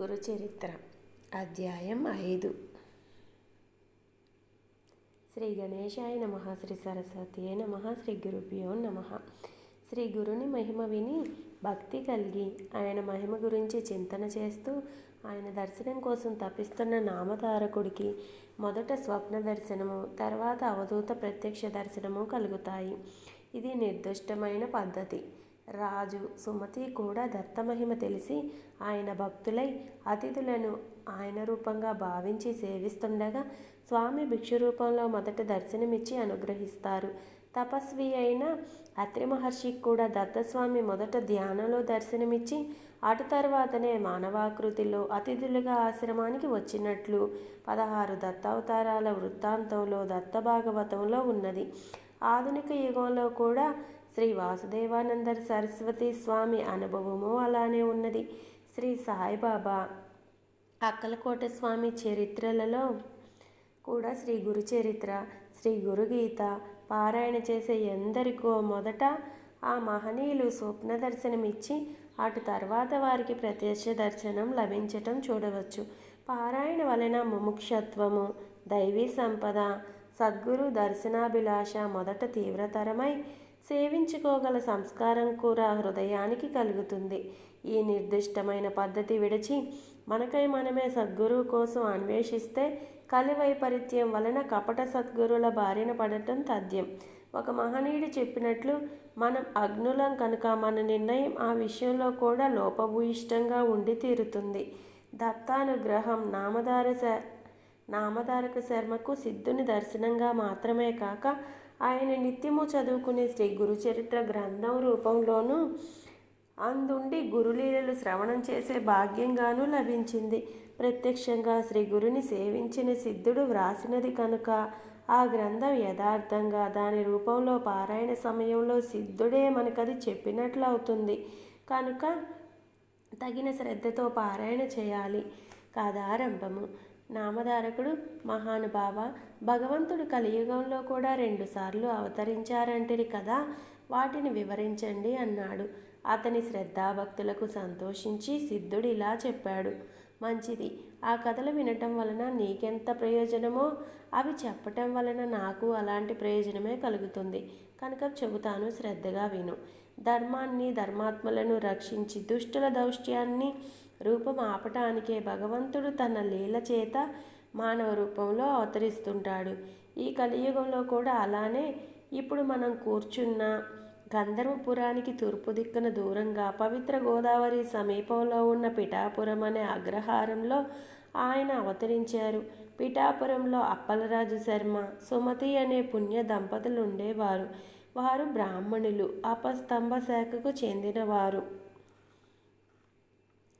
గురుచరిత్ర అధ్యాయం ఐదు. శ్రీ గణేశాయ నమ శ్రీ సరస్వతి నమ శ్రీ గురుభ్యో నమ. శ్రీ గురుని మహిమ విని భక్తి కలిగి ఆయన మహిమ గురించి చింతన చేస్తూ ఆయన దర్శనం కోసం తపిస్తున్న నామతారకుడికి మొదట స్వప్న దర్శనము తర్వాత అవధూత ప్రత్యక్ష దర్శనము కలుగుతాయి. ఇది నిర్దిష్టమైన పద్ధతి. రాజు సుమతి కూడా దత్తమహిమ తెలిసి ఆయన భక్తులై అతిథులను ఆయన రూపంగా భావించి సేవిస్తుండగా స్వామి భిక్షు రూపంలో మొదట దర్శనమిచ్చి అనుగ్రహిస్తారు. తపస్వి అయిన అత్రి మహర్షికి కూడా దత్తస్వామి మొదట ధ్యానంలో దర్శనమిచ్చి అటు తర్వాతనే మానవాకృతిలో అతిథులుగా ఆశ్రమానికి వచ్చినట్లు పదహారు దత్తావతారాల వృత్తాంతంలో దత్త భాగవతంలో ఉన్నది. ఆధునిక యుగంలో కూడా శ్రీ వాసుదేవానంద సరస్వతి స్వామి అనుభవము అలానే ఉన్నది. శ్రీ సాయిబాబా అక్కలకోట స్వామి చరిత్రలలో కూడా శ్రీ గురు చరిత్ర శ్రీ గురుగీత పారాయణ చేసే ఎందరికో మొదట ఆ మహనీయులు స్వప్న దర్శనమిచ్చి అటు తర్వాత వారికి ప్రత్యక్ష దర్శనం లభించటం చూడవచ్చు. పారాయణ వలన ముముక్షత్వము దైవీ సంపద సద్గురు దర్శనాభిలాష మొదట తీవ్రతరమై సేవించుకోగల సంస్కారం కూడా హృదయానికి కలుగుతుంది. ఈ నిర్దిష్టమైన పద్ధతి విడిచి మనకై మనమే సద్గురువు కోసం అన్వేషిస్తే కలి వైపరీత్యం వలన కపట సద్గురుల బారిన పడటం తథ్యం. ఒక మహనీయుడు చెప్పినట్లు మనం అగ్నులం కనుక మన నిర్ణయం ఆ విషయంలో కూడా లోపభూయిష్టంగా ఉండి తీరుతుంది. దత్తానుగ్రహం నామధార నామధారక శర్మకు సిద్ధుని దర్శనంగా మాత్రమే కాక ఆయన నిత్యము చదువుకునే శ్రీ గురుచరిత్ర గ్రంథం రూపంలోనూ అందుండి గురులీలలు శ్రవణం చేసే భాగ్యంగానూ లభించింది. ప్రత్యక్షంగా శ్రీ గురుని సేవించిన సిద్ధుడు వ్రాసినది కనుక ఆ గ్రంథం యథార్థంగా దాని రూపంలో పారాయణ సమయంలో సిద్ధుడే మనకది చెప్పినట్లు అవుతుంది కనుక తగిన శ్రద్ధతో పారాయణ చేయాలి. కాదారంభము. నామధారకుడు మహానుభావ. భగవంతుడు కలియుగంలో కూడా రెండుసార్లు అవతరించారంటిరి కదా వాటిని వివరించండి అన్నాడు. అతని శ్రద్ధాభక్తులకు సంతోషించి సిద్ధుడు ఇలా చెప్పాడు. మంచిది ఆ కథలు వినటం వలన నీకెంత ప్రయోజనమో? అవి చెప్పటం వలన నాకు అలాంటి ప్రయోజనమే కలుగుతుంది. కనుక చెబుతాను శ్రద్ధగా విను. ధర్మాన్ని ధర్మాత్మలను రక్షించి దుష్టుల దౌష్ట్యాన్ని రూపం ఆపటానికే భగవంతుడు తన లీల చేత మానవ రూపంలో అవతరిస్తుంటాడు. ఈ కలియుగంలో కూడా అలానే ఇప్పుడు మనం కూర్చున్న గంధర్వపురానికి తూర్పు దిక్కున దూరంగా పవిత్ర గోదావరి సమీపంలో ఉన్న పిఠాపురం అనే అగ్రహారంలో ఆయన అవతరించారు. పిఠాపురంలో అప్పలరాజు శర్మ సుమతి అనే పుణ్య దంపతులు ఉండేవారు. వారు బ్రాహ్మణులు అపస్తంభ శాఖకు చెందినవారు.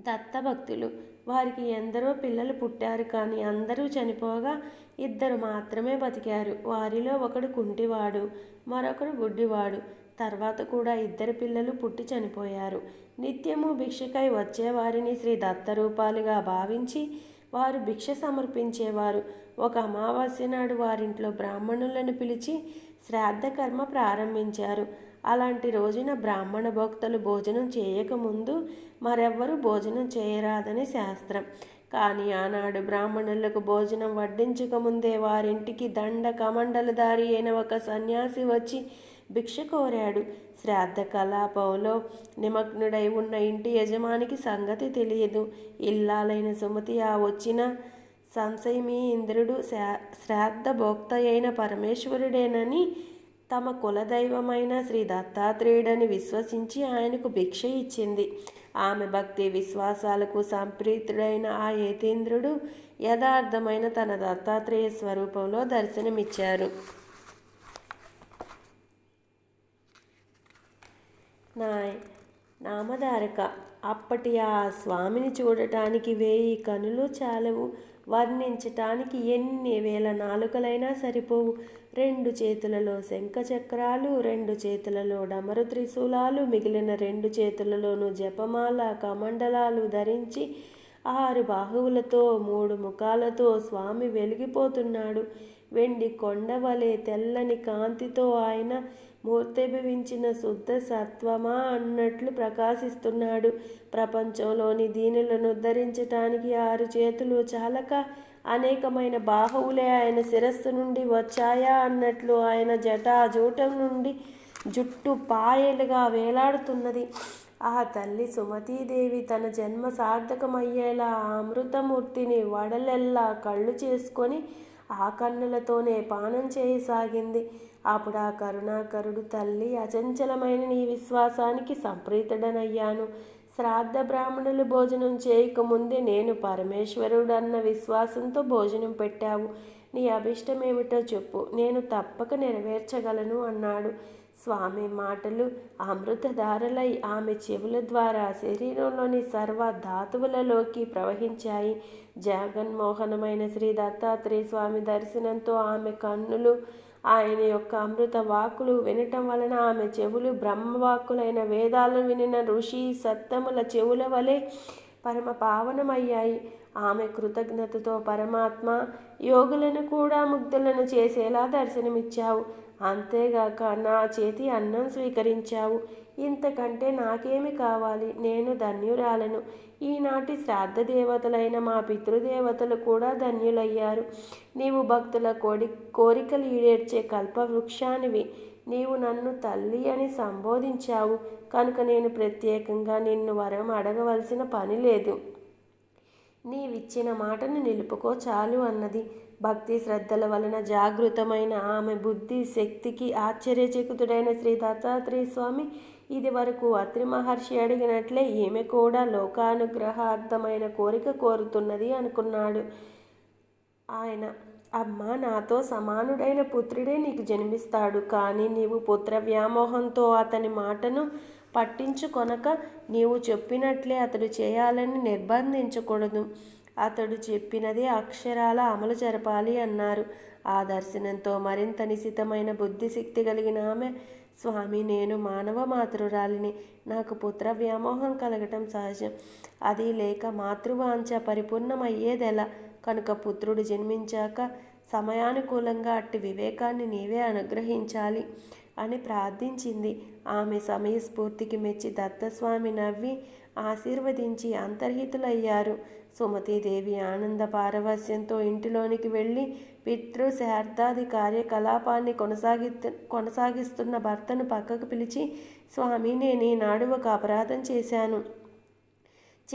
దత్తభక్తులు. వారికి ఎందరో పిల్లలు పుట్టారు కానీ అందరూ చనిపోగా ఇద్దరు మాత్రమే బతికారు. వారిలో ఒకడు కుంటివాడు మరొకడు గుడ్డివాడు. తర్వాత కూడా ఇద్దరు పిల్లలు పుట్టి చనిపోయారు. నిత్యము భిక్షకై వచ్చేవారిని శ్రీ దత్తరూపాలుగా భావించి వారు భిక్ష సమర్పించేవారు. ఒక అమావాస్య నాడు వారింట్లో బ్రాహ్మణులను పిలిచి శ్రాద్ధ కర్మ ప్రారంభించారు. అలాంటి రోజున బ్రాహ్మణ భక్తులు భోజనం చేయకముందు మరెవ్వరూ భోజనం చేయరాదని శాస్త్రం. కానీ ఆనాడు బ్రాహ్మణులకు భోజనం వడ్డించకముందే వారింటికి దండ కమండలదారి అయిన ఒక సన్యాసి వచ్చి భిక్ష కోరాడు. శ్రాద్ధ కలాపంలో నిమగ్నుడై ఉన్న ఇంటి యజమానికి సంగతి తెలియదు. ఇల్లాలైన సుమతి ఆ వచ్చిన సంశయమీ ఇంద్రుడు. శ్రాద్ధ భోక్త అయిన పరమేశ్వరుడేనని తమ కులదైవమైన శ్రీ దత్తాత్రేయుడని విశ్వసించి ఆయనకు భిక్ష ఇచ్చింది. ఆమె భక్తి విశ్వాసాలకు సంప్రీతుడైన ఆ ఏతేంద్రుడు యథార్థమైన తన దత్తాత్రేయ స్వరూపంలో దర్శనమిచ్చారు. నాయ్ నామధారక. అప్పటి ఆ స్వామిని చూడటానికి వేయి కనులు చాలవు. వర్ణించటానికి ఎన్ని వేల నాలుకలైనా సరిపోవు. రెండు చేతులలో శంఖ చక్రాలు రెండు చేతులలో డమరు త్రిశూలాలు మిగిలిన రెండు చేతులలోనూ జపమాల కమండలాలు ధరించి ఆరు బాహువులతో మూడు ముఖాలతో స్వామి వెలిగిపోతున్నాడు. వెండి కొండవలే తెల్లని కాంతితో ఆయన మూర్తిభవించిన శుద్ధ సత్వమా అన్నట్లు ప్రకాశిస్తున్నాడు. ప్రపంచంలోని దీనులను ఉద్ధరించటానికి ఆరు చేతులు చాలక అనేకమైన బాహువులే ఆయన శిరస్సు నుండి వచ్చాయా అన్నట్లు ఆయన జటాజూటం నుండి జుట్టు పాయలుగా వేలాడుతున్నది. ఆ తల్లి సుమతీదేవి తన జన్మ సార్థకమయ్యేలా ఆ అమృతమూర్తిని వడలెల్లా కళ్ళు చేసుకొని ఆ కన్నులతోనే పానం చేయసాగింది. అప్పుడు ఆ కరుణాకరుడు తల్లి అచంచలమైన నీ విశ్వాసానికి సంప్రీతుడనయ్యాను. శ్రాద్ధ బ్రాహ్మణులు భోజనం చేయకముందే నేను పరమేశ్వరుడు అన్న విశ్వాసంతో భోజనం పెట్టావు. నీ అభిష్టమేమిటో చెప్పు. నేను తప్పక నెరవేర్చగలను అన్నాడు. స్వామి మాటలు అమృతధారలై ఆమె చెవుల ద్వారా శరీరంలోని సర్వ ధాతువులలోకి ప్రవహించాయి. జగన్మోహనమైన శ్రీ దత్తాత్రేయ స్వామి దర్శనంతో ఆమె కన్నులు ఆయన యొక్క అమృత వాక్కులు వినటం వలన ఆమె చెవులు బ్రహ్మవాక్కులైన వేదాలను వినిన ఋషి సత్తముల చెవుల వలె పరమ పావనమయ్యాయి. ఆమె కృతజ్ఞతతో పరమాత్మ యోగులను కూడా ముగ్ధులను చేసేలా దర్శనమిచ్చావు. అంతేగాక నా చేతి అన్నం స్వీకరించావు. ఇంతకంటే నాకేమి కావాలి? నేను ధన్యురాలను. ఈనాటి శ్రాద్ధ దేవతలైన మా పితృదేవతలు కూడా ధన్యులయ్యారు. నీవు భక్తుల కోడి కోరికలు ఈడేర్చే కల్పవృక్షానివి. నీవు నన్ను తల్లి అని సంబోధించావు. కనుక నేను ప్రత్యేకంగా నిన్ను వరం అడగవలసిన పని లేదు. నీవిచ్చిన మాటను నిలుపుకో చాలు అన్నది. భక్తి శ్రద్ధల వలన జాగృతమైన ఆమె బుద్ధి శక్తికి ఆశ్చర్యచకితుడైన శ్రీ దత్తాత్రేయ స్వామి ఇది వరకు అత్రి మహర్షి అడిగినట్లే ఈమె కూడా లోకానుగ్రహార్థమైన కోరిక కోరుతున్నది అనుకున్నాడు. ఆయన అమ్మ నాతో సమానుడైన పుత్రుడే నీకు జన్మిస్తాడు. కానీ నీవు పుత్ర వ్యామోహంతో అతని మాటను పట్టించుకొనక నీవు చెప్పినట్లే అతడు చేయాలని నిర్బంధించకూడదు. అతడు చెప్పినది అక్షరాల అమలు జరపాలి అన్నారు. ఆ దర్శనంతో మరింత నిశితమైన బుద్ధిశక్తి కలిగిన ఆమె స్వామి నేను మానవ మాతృరాలిని. నాకు పుత్ర వ్యామోహం కలగటం సహజం. అది లేక మాతృవాంఛ పరిపూర్ణమయ్యేదెలా? కనుక పుత్రుడు జన్మించాక సమయానుకూలంగా అట్టి వివేకాన్ని నీవే అనుగ్రహించాలి అని ప్రార్థించింది. ఆమె సమయస్ఫూర్తికి మెచ్చి దత్తస్వామి నవ్వి ఆశీర్వదించి అంతర్హితులయ్యారు. సుమతీదేవి ఆనంద పారవస్యంతో ఇంటిలోనికి వెళ్ళి పితృ శార్థాది కార్యకలాపాన్ని కొనసాగి కొనసాగిస్తున్న భర్తను పక్కకు పిలిచి స్వామి నేను ఈనాడు ఒక అపరాధం చేశాను.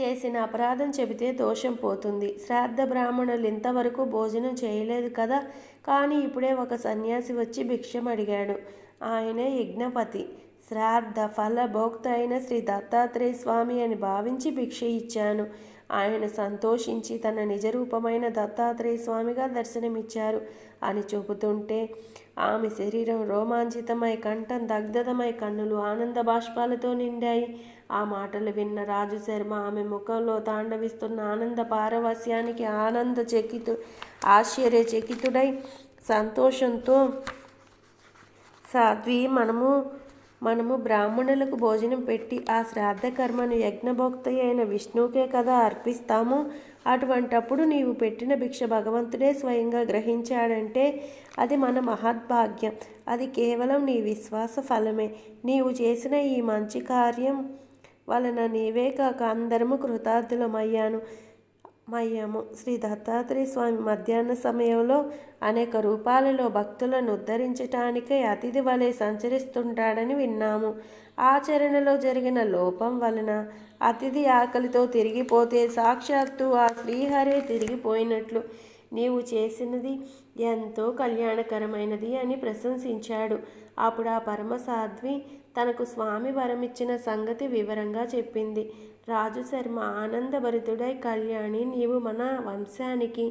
చేసిన అపరాధం చెబితే దోషం పోతుంది. శ్రాద్ధ బ్రాహ్మణులు ఇంతవరకు భోజనం చేయలేదు కదా? కానీ ఇప్పుడే ఒక సన్యాసి వచ్చి భిక్షం అడిగాడు. ఆయనే యజ్ఞపతి. శ్రాద్ధ ఫల భోక్త అయిన శ్రీ దత్తాత్రేయ స్వామి అని భావించి భిక్ష ఇచ్చాను. ఆయన సంతోషించి తన నిజరూపమైన దత్తాత్రేయ స్వామిగా దర్శనమిచ్చారు. అని చెబుతుంటే ఆమె శరీరం రోమాంచితమై కంఠం దగ్ధమై కన్నులు ఆనంద బాష్పాలతో నిండాయి. ఆ మాటలు విన్న రాజు శర్మ ఆమె ముఖంలో తాండవిస్తున్న ఆనంద పారవస్యానికి ఆనంద చకితు ఆశ్చర్యచకితుడై సంతోషంతో సాధ్వి మనము మనము బ్రాహ్మణులకు భోజనం పెట్టి ఆ శ్రాద్ధ కర్మను యజ్ఞభోక్త అయిన విష్ణువుకే కదా అర్పిస్తాము. అటువంటప్పుడు నీవు పెట్టిన భిక్ష భగవంతుడే స్వయంగా గ్రహించాడంటే అది మన మహద్భాగ్యం. అది కేవలం నీ విశ్వాస ఫలమే. నీవు చేసిన ఈ మంచి కార్యం వలన నీవే కాక అందరము కృతార్థులమయ్యాను. మయ్యము శ్రీ దత్తాత్రేయ స్వామి మధ్యాహ్న సమయంలో అనేక రూపాలలో భక్తులను ఉద్ధరించటానికై అతిథి వలె సంచరిస్తుంటాడని విన్నాము. ఆచరణలో జరిగిన లోపం వలన అతిథి ఆకలితో తిరిగిపోతే సాక్షాత్తు ఆ శ్రీహరే తిరిగిపోయినట్లు. నీవు చేసినది ఎంతో కళ్యాణకరమైనది అని ప్రశంసించాడు. అప్పుడు ఆ పరమసాధ్వి తనకు స్వామి వరమిచ్చిన సంగతి వివరంగా చెప్పింది. రాజు శర్మ ఆనందభరితుడై కళ్యాణి నీవు మన వంశానికి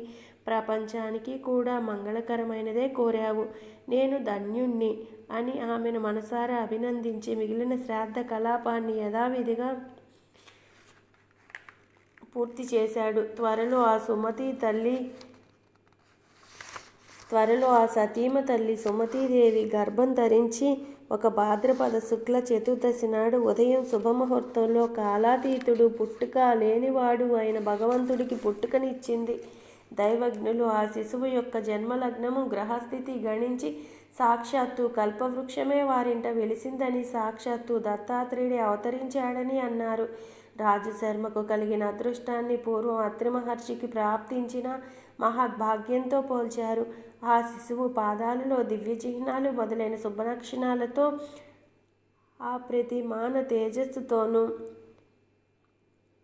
ప్రపంచానికి కూడా మంగళకరమైనదే కోరావు. నేను ధన్యుణ్ణి అని ఆమెను మనసారా అభినందించి మిగిలిన శ్రాద్ధ కలాపాన్ని యథావిధిగా పూర్తి చేశాడు. త్వరలో ఆ సుమతి తల్లి త్వరలో ఆ సతీమ తల్లి సుమతీదేవి గర్భం ధరించి ఒక భాద్రపద శుక్ల చతుర్దశి నాడు ఉదయం శుభముహూర్తంలో కాలాతీతుడు పుట్టుక లేనివాడు అయిన భగవంతుడికి పుట్టుకనిచ్చింది. దైవజ్ఞులు ఆ శిశువు యొక్క జన్మలగ్నము గ్రహస్థితి గణించి సాక్షాత్తు కల్పవృక్షమే వారింట వెలిసిందని సాక్షాత్తు దత్తాత్రేయుడి అవతరించాడని అన్నారు. రాజశర్మకు కలిగిన అదృష్టాన్ని పూర్వం అత్రి మహర్షికి ప్రాప్తించిన మహాభాగ్యంతో పోల్చారు. ఆ శిశువు పాదాలలో దివ్య చిహ్నాలు మొదలైన శుభలక్షణాలతో ఆ ప్రతిమాన తేజస్సుతోనూ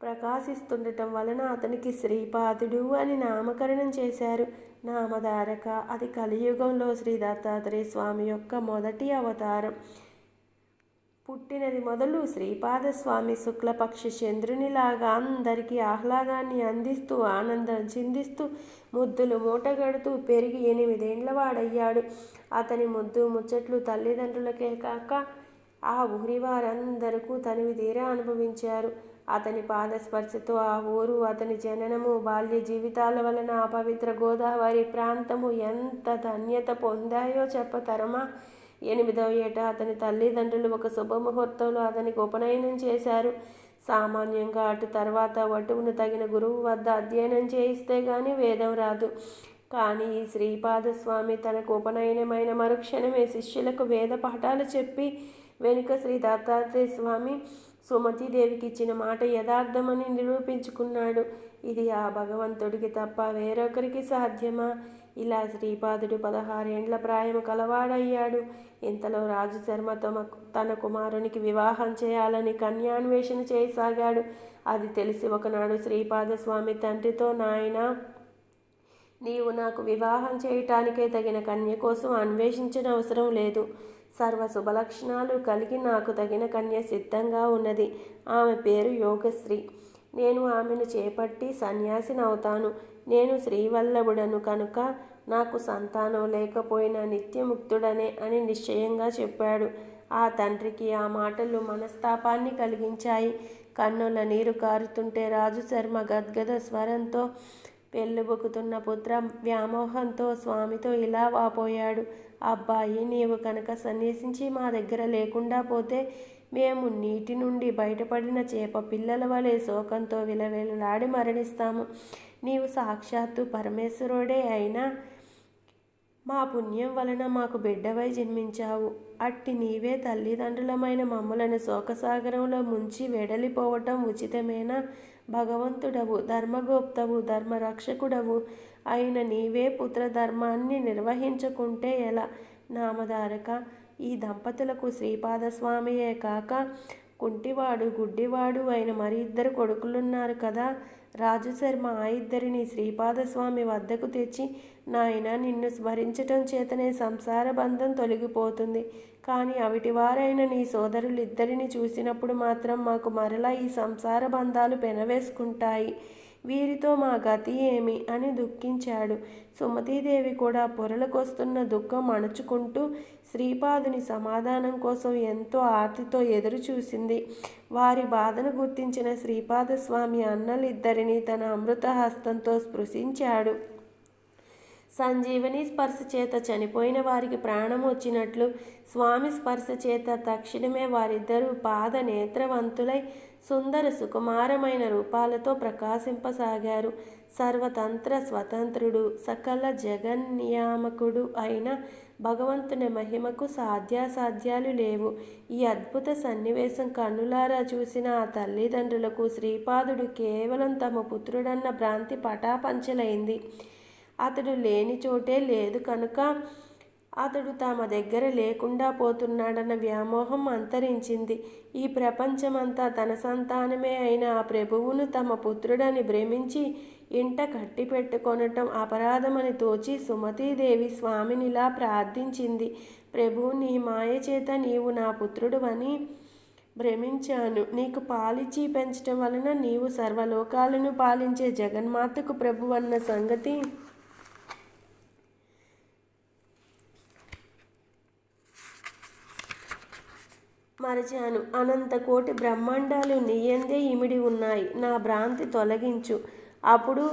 ప్రకాశిస్తుండటం వలన అతనికి శ్రీపాదుడు అని నామకరణం చేశారు. నామధారక అది కలియుగంలో శ్రీ దత్తాత్రేయ స్వామి యొక్క మొదటి అవతారం. పుట్టినది మొదలు శ్రీపాదస్వామి శుక్లపక్షి చంద్రునిలాగా అందరికీ ఆహ్లాదాన్ని అందిస్తూ ఆనందం చిందిస్తూ ముద్దులు మూటగడుతూ పెరిగి ఎనిమిదేండ్ల వాడయ్యాడు. అతని ముద్దు ముచ్చట్లు తల్లిదండ్రులకే కాక ఆ ఊరి వారందరకు తనివి తీరా అనుభవించారు. అతని పాదస్పర్శతో ఆ ఊరు అతని జననము బాల్య జీవితాల వలన ఆ పవిత్ర గోదావరి ప్రాంతము ఎంత ధన్యత పొందాయో చెప్పతరమా ఎనిమిదవ ఏట అతని తల్లిదండ్రులు ఒక శుభముహూర్తంలో అతనికి ఉపనయనం చేశారు. సామాన్యంగా అటు తర్వాత వటువును తగిన గురువు వద్ద అధ్యయనం చేయిస్తే గాని వేదం రాదు. కానీ ఈ శ్రీపాదస్వామి తనకు ఉపనయనమైన మరుక్షణమే శిష్యులకు వేద పాఠాలు చెప్పి వెనుక శ్రీ దత్తాత్రేయ స్వామి సుమతీదేవికి ఇచ్చిన మాట యథార్థమని నిరూపించుకున్నాడు. ఇది ఆ భగవంతుడికి తప్ప వేరొకరికి సాధ్యమా? ఇలా శ్రీపాదుడు పదహారేండ్ల ప్రాయము కలవాడయ్యాడు. ఇంతలో రాజు శర్మ తమ తన కుమారునికి వివాహం చేయాలని కన్యాన్వేషణ చేయసాగాడు. అది తెలిసి ఒకనాడు శ్రీపాద స్వామి తండ్రితో నాయన నీవు నాకు వివాహం చేయటానికే తగిన కన్య కోసం అన్వేషించిన అవసరం లేదు. సర్వ శుభలక్షణాలు కలిగి నాకు తగిన కన్య సిద్ధంగా ఉన్నది. ఆమె పేరు యోగశ్రీ. నేను ఆమెను చేపట్టి సన్యాసినవుతాను నేను శ్రీవల్లభుడను కనుక నాకు సంతానం లేకపోయినా నిత్యముక్తుడనే అని నిశ్చయంగా చెప్పాడు. ఆ తండ్రికి ఆ మాటలు మనస్తాపాన్ని కలిగించాయి. కన్నుల నీరు కారుతుంటే రాజు శర్మ గద్గద స్వరంతో పెళ్ళుబుకుతున్న పుత్ర వ్యామోహంతో స్వామితో ఇలా వాపోయాడు. అబ్బాయి నీవు కనుక సన్యసించి మా దగ్గర లేకుండా పోతే మేము నీటి నుండి బయటపడిన చేప పిల్లల వలె శోకంతో విలవేలులాడి మరణిస్తాము. నీవు సాక్షాత్తు పరమేశ్వరుడే అయినా మా పుణ్యం వలన మాకు బిడ్డవై జన్మించావు. అట్టి నీవే తల్లిదండ్రులమైన మమ్ములను శోకసాగరంలో ముంచి వెడలిపోవటం ఉచితమేనా? భగవంతుడవు ధర్మగోప్తవు ధర్మరక్షకుడవు అయిన నీవే పుత్రధర్మాన్ని నిర్వహించుకుంటే ఎలా? నామధారక. ఈ దంపతులకు శ్రీపాదస్వామియే కాక కుంటివాడు గుడ్డివాడు అయిన మరి ఇద్దరు కొడుకులున్నారు కదా? రాజుశర్మ ఆ ఇద్దరిని శ్రీపాదస్వామి వద్దకు తెచ్చి నాయన నిన్ను స్మరించటం చేతనే సంసార బంధం తొలగిపోతుంది. కానీ అవిటివారైన నీ సోదరులిద్దరిని చూసినప్పుడు మాత్రం మాకు మరలా ఈ సంసార బంధాలు పెనవేసుకుంటాయి. వీరితో మా గతి ఏమి అని దుఃఖించాడు. సుమతీదేవి కూడా పొరలకొస్తున్న దుఃఖం అణుచుకుంటూ శ్రీపాదుని సమాధానం కోసం ఎంతో ఆర్తితో ఎదురు చూసింది వారి బాధను గుర్తించిన శ్రీపాదస్వామి అన్నలిద్దరిని తన అమృతహస్తంతో స్పృశించాడు. సంజీవని స్పర్శ చేత చనిపోయిన వారికి ప్రాణం వచ్చినట్లు స్వామి స్పర్శ చేత తక్షణమే వారిద్దరూ పాద నేత్రవంతులై సుందర సుకుమారమైన రూపాలతో ప్రకాశింపసాగారు. సర్వతంత్ర స్వతంత్రుడు సకల జగన్నియామకుడు అయిన భగవంతుని మహిమకు సాధ్యాసాధ్యాలు లేవు. ఈ అద్భుత సన్నివేశం కన్నులారా చూసిన ఆ తల్లిదండ్రులకు శ్రీపాదుడు కేవలం తమ పుత్రుడన్న భ్రాంతి పటాపంచలైంది. అతడు లేని చోటే లేదు కనుక అతడు తమ దగ్గర లేకుండా పోతున్నాడన్న వ్యామోహం అంతరించింది. ఈ ప్రపంచమంతా తన సంతానమే అయిన ఆ ప్రభువును తమ పుత్రుడని భ్రమించి ఇంట కట్టి పెట్టుకొనటం అపరాధమని తోచి సుమతీదేవి స్వామినిలా ప్రార్థించింది. ప్రభు నీ మాయ చేత నీవు నా పుత్రుడువని భ్రమించాను. నీకు పాలిచ్చి పెంచటం వలన నీవు సర్వలోకాలను పాలించే జగన్మాతకు ప్రభు అన్న సంగతి మరచాను అనంత కోటి బ్రహ్మాండాలు నీయందే ఇమిడి ఉన్నాయి. నా భ్రాంతి తొలగించు. అప్పుడు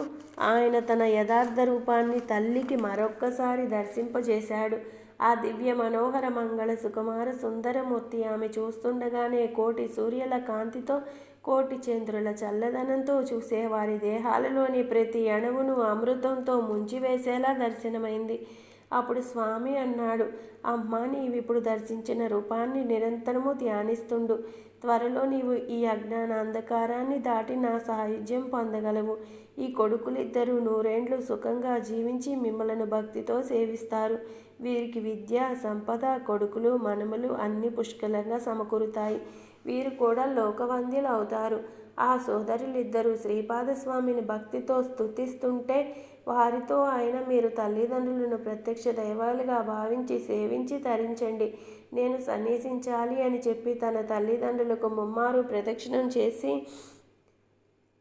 ఆయన తన యథార్థ రూపాన్ని తల్లికి మరొక్కసారి దర్శింపజేశాడు. ఆ దివ్య మనోహర మంగళ సుకుమార సుందరమూర్తి ఆమె చూస్తుండగానే కోటి సూర్యుల కాంతితో కోటి చంద్రుల చల్లదనంతో చూసే వారి దేహాలలోని ప్రతి అణువును అమృతంతో ముంచివేసేలా దర్శనమైంది. అప్పుడు స్వామి అన్నాడు అమ్మా నీవిప్పుడు దర్శించిన రూపాన్ని నిరంతరము ధ్యానిస్తుండు. త్వరలో నీవు ఈ అజ్ఞాన అంధకారాన్ని దాటి నా సాయుధ్యం పొందగలవు. ఈ కొడుకులిద్దరూ నూరేండ్లు సుఖంగా జీవించి మిమ్మలను భక్తితో సేవిస్తారు. వీరికి విద్య సంపద కొడుకులు మనములు అన్ని పుష్కలంగా సమకూరుతాయి. వీరు కూడా లోకవంద్యులు అవుతారు ఆ సోదరులిద్దరూ శ్రీపాదస్వామిని భక్తితో స్తుతిస్తుంటే వారితో ఆయన మీరు తల్లిదండ్రులను ప్రత్యక్ష దైవాలుగా భావించి సేవించి తరించండి. నేను సన్నిసించాలి అని చెప్పి తన తల్లిదండ్రులకు ముమ్మారు ప్రదక్షిణం చేసి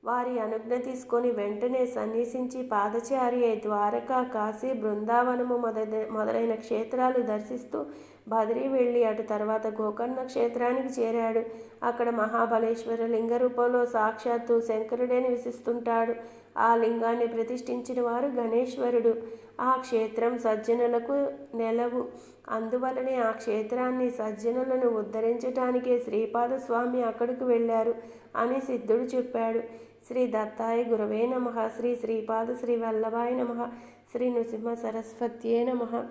వారి అనుజ్ఞ తీసుకొని వెంటనే సన్నిసించి పాదచారి అయి ద్వారకా కాశీ బృందావనము మొద మొదలైన క్షేత్రాలు దర్శిస్తూ బదిరి వెళ్ళి అటు తర్వాత గోకర్ణ క్షేత్రానికి చేరాడు. అక్కడ మహాబలేశ్వర లింగ రూపంలో సాక్షాత్తు శంకరుడే నివసిస్తుంటాడు ఆ లింగాన్ని ప్రతిష్ఠించిన వారు గణేశ్వరుడు. ఆ క్షేత్రం సజ్జనులకు నెలవు. అందువలనే ఆ క్షేత్రాన్ని సజ్జనులను ఉద్ధరించటానికే శ్రీపాద స్వామి అక్కడికి వెళ్ళారు అని సిద్ధుడు చెప్పాడు. శ్రీ దత్తాయ గురవే నమ. శ్రీ శ్రీపాద శ్రీ వల్లభాయ నమ. శ్రీ నృసింహ సరస్వత్యే నమ.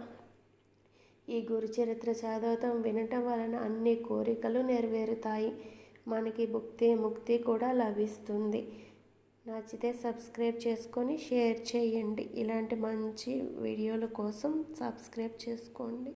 ఈ గురు చరిత్ర చదవటం వినటం వలన అన్ని కోరికలు నెరవేరుతాయి. మనకి భుక్తి ముక్తి కూడా లభిస్తుంది. నచ్చితే సబ్స్క్రైబ్ చేసుకొని షేర్ చేయండి. ఇలాంటి మంచి వీడియోల కోసం సబ్స్క్రైబ్ చేసుకోండి.